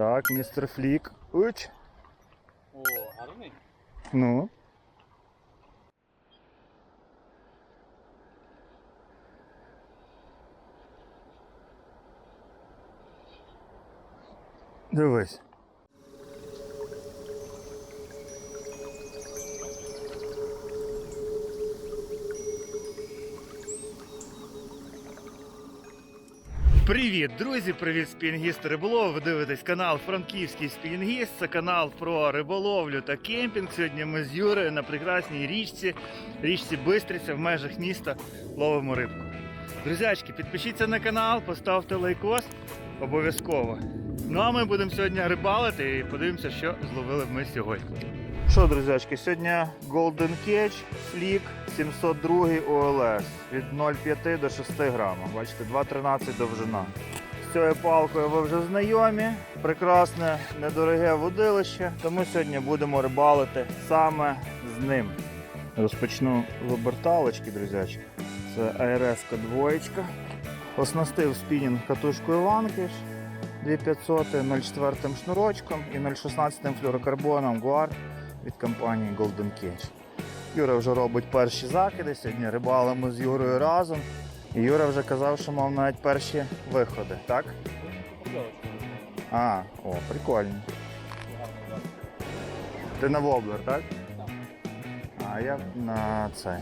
Так, містер Флік. Уч. О, гарний. Ну. Дивись. Привіт, друзі! Привіт, спінгісти риболов. Ви дивитесь канал Франківський спінгіст. Це канал про риболовлю та кемпінг. Сьогодні ми з Юрою на прекрасній річці, річці Бистриця в межах міста ловимо рибку. Друзячки, підпишіться на канал, поставте лайкос обов'язково. Ну а ми будемо сьогодні рибалити і подивимося, що зловили ми сьогодні. Що, друзячки, сьогодні Golden Catch Flick 702 OLS від 0,5 до 6 грама. Бачите, 2,13 довжина. З цією палкою ви вже знайомі. Прекрасне, недороге водилище. Тому сьогодні будемо рибалити саме з ним. Розпочну з оберталочки, друзячки. Це ARS двоєчка. Оснастив спінінг катушкою Vanquish 2500 0,4 шнурочком і 0,16 флюорокарбоном Guar від компанії Golden Cage. Юра вже робить перші закиди, сьогодні рибалимо з Юрою разом. І Юра вже казав, що мав навіть перші виходи, так? А, о, прикольно. Ти на воблер, так? А я на цей.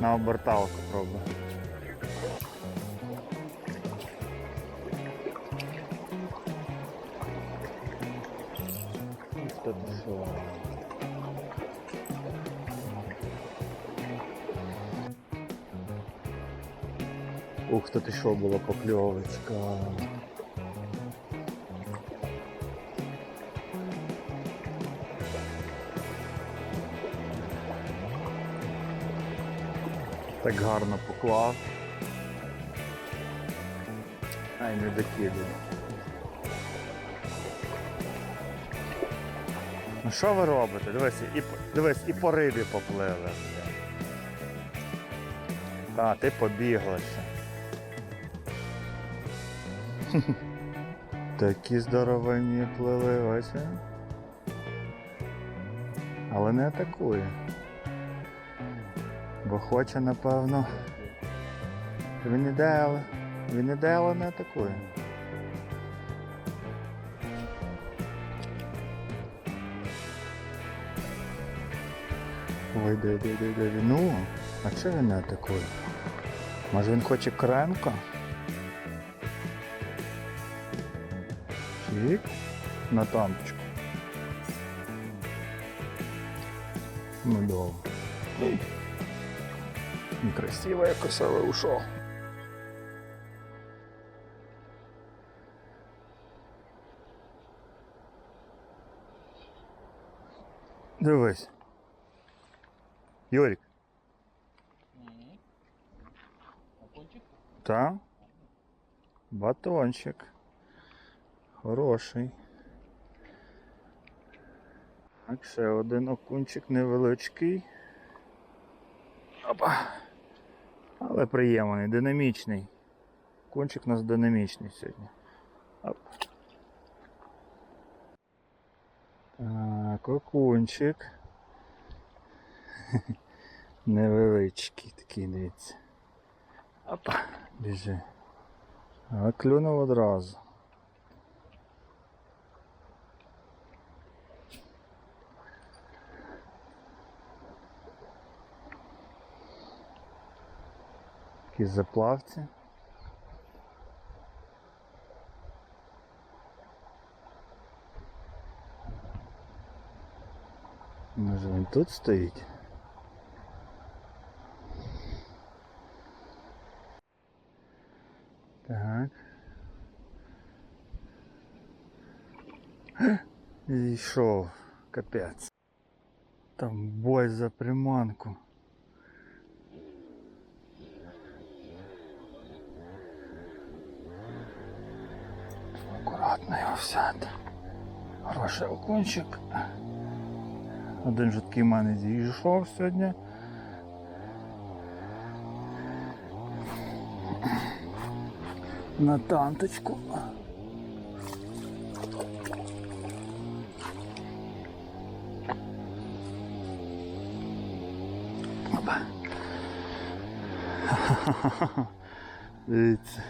На оберталку пробую. Хто? Ух, ти що була покльовочка. Так гарно поклав. Ай, не докидує. Ну що ви робите? Дивись, і, дивись, і по рибі поплили. Так, ти побігла ще. Такі здоровенні плили, ось. Але не атакує. Бо хоче, напевно. Він іде, але. Він іде, але не атакує. Ой, де, де. Ну, а чого він не атакує? Може він хоче кренка? Чик. На тампочку. Ну довго. Красиво я красиво ушов. Дивись. Окунчик? та? Батончик. Хороший. Так, ще один окунчик невеличкий. Опа. Але приємний, динамічний. Кончик у нас динамічний сьогодні. Оп. Так, окунчик. Невеличкий такий, дивіться. Опа, біжи. А клюнув одразу. Такі заплавці. Може він тут стоїть? Так. Зійшов, капець. Там бой за приманку. Акуратно його взяти. Хороший окунчик. Один в мене зійшов сьогодні. на танточку. Опа. Дивіться.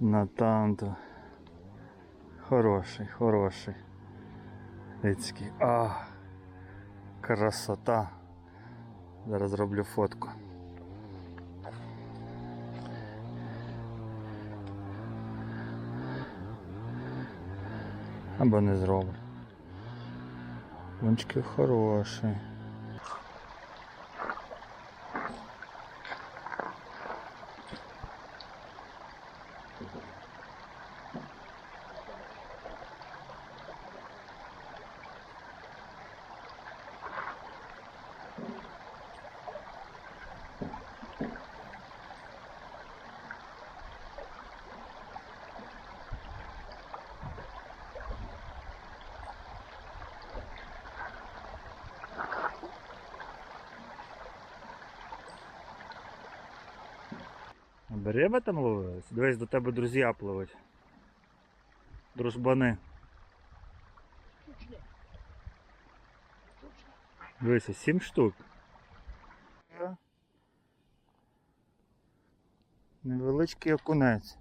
На танту. Хороший, хороший. Дивіться, а красота. Зараз зроблю фотку. Або не зроблю. Вончики хороші. Риба там ловилась? Дивись, до тебе друзі пливуть. Дружбани. Дивися, сім штук. Невеличкий окунець.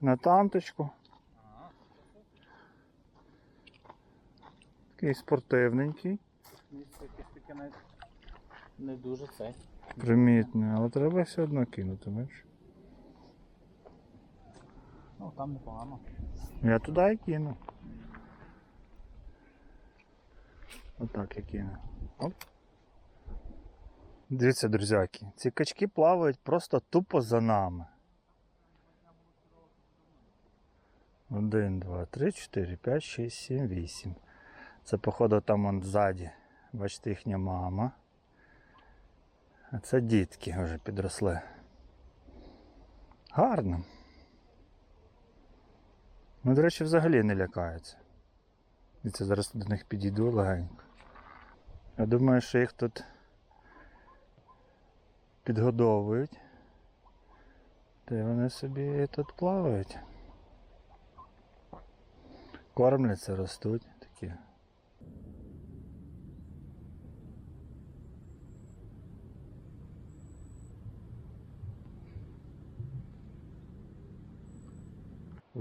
На танточку. Такий спортивненький. Таке навіть не дуже це. Примітний, але треба все одно кинути, бачиш? Ну там непогано. Я туди і кину. Отак я кину. Оп. Дивіться, друзяки, ці качки плавають просто тупо за нами. Один, два, три, чотири, п'ять, шість, сім, вісім. Це, походу, там он ззаді. Бачите, їхня мама. А це дітки вже підросли. Гарно. Ну, до речі, взагалі не лякаються. І це зараз до них підійду легенько. Я думаю, що їх тут підгодовують. Та й вони собі тут плавають. Кормляться, ростуть такі.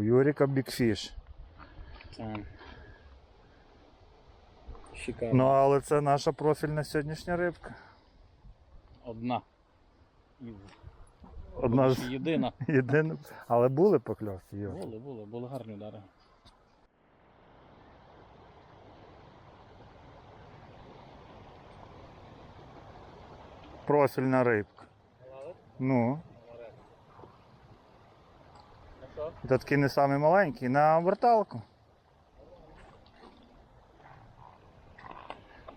У Юрика бікфіш. Шикарно. Ну, але це наша профільна сьогоднішня рибка. Одна. Одна з єдина. єдина. Але були покльовки, Юр. Були, були, були гарні удари. Профільна рибка. Ну. То такий не самий маленький, на верталку.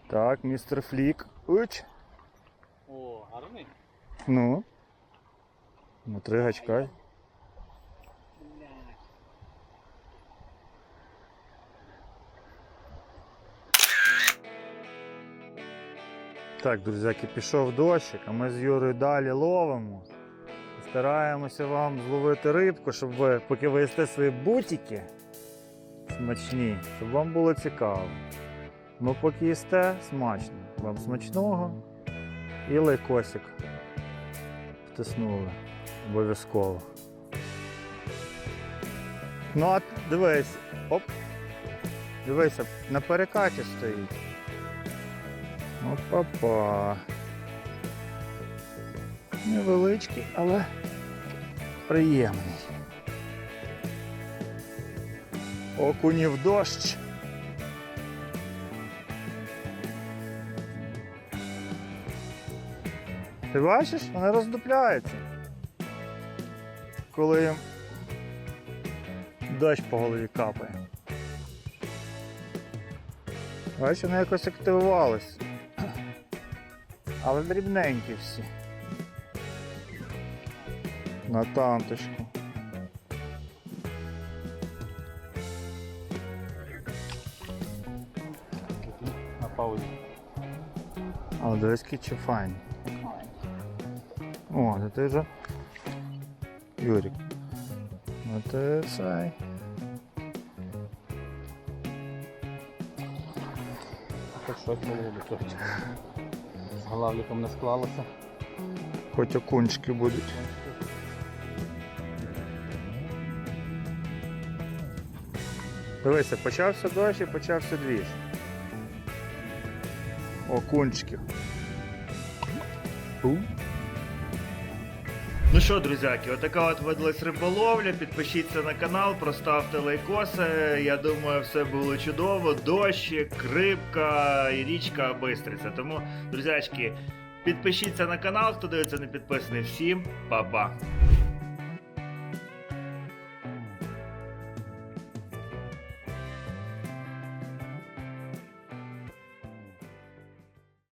Так, містер Флік. Уч. О, гарний. Ну. На три гачка. Так, друзяки, пішов дощик, а ми з Юрою далі ловимо. Стараємося вам зловити рибку, щоб ви, поки ви їсте свої бутики смачні, щоб вам було цікаво. Ну, поки їсте, смачно. Вам смачного і лайкосик втиснули. Обов'язково. Ну, а дивись, оп. Дивися, на перекаті стоїть. Опа-па. Невеличкий, але приємний. Окунів дощ. Ти бачиш, вони роздупляються. Коли їм дощ по голові капає. Бачиш, вони якось активувались. Але дрібненькі всі. На танточку. На паузі. Але дивись, чи файні. О, то ти вже. Юрік. Ну ти цей. Щось було з главліком не склалося. Хоч окунчики будуть. Дивися, почався дощ і почався двіж. Окунчиків. Ну що, друзяки, отака от видалась риболовля. Підпишіться на канал, проставте лайкоси. Я думаю, все було чудово. Дощик, рибка і річка Бистриця. Тому, друзячки, підпишіться на канал, хто дивиться не підписаний. Всім па-па!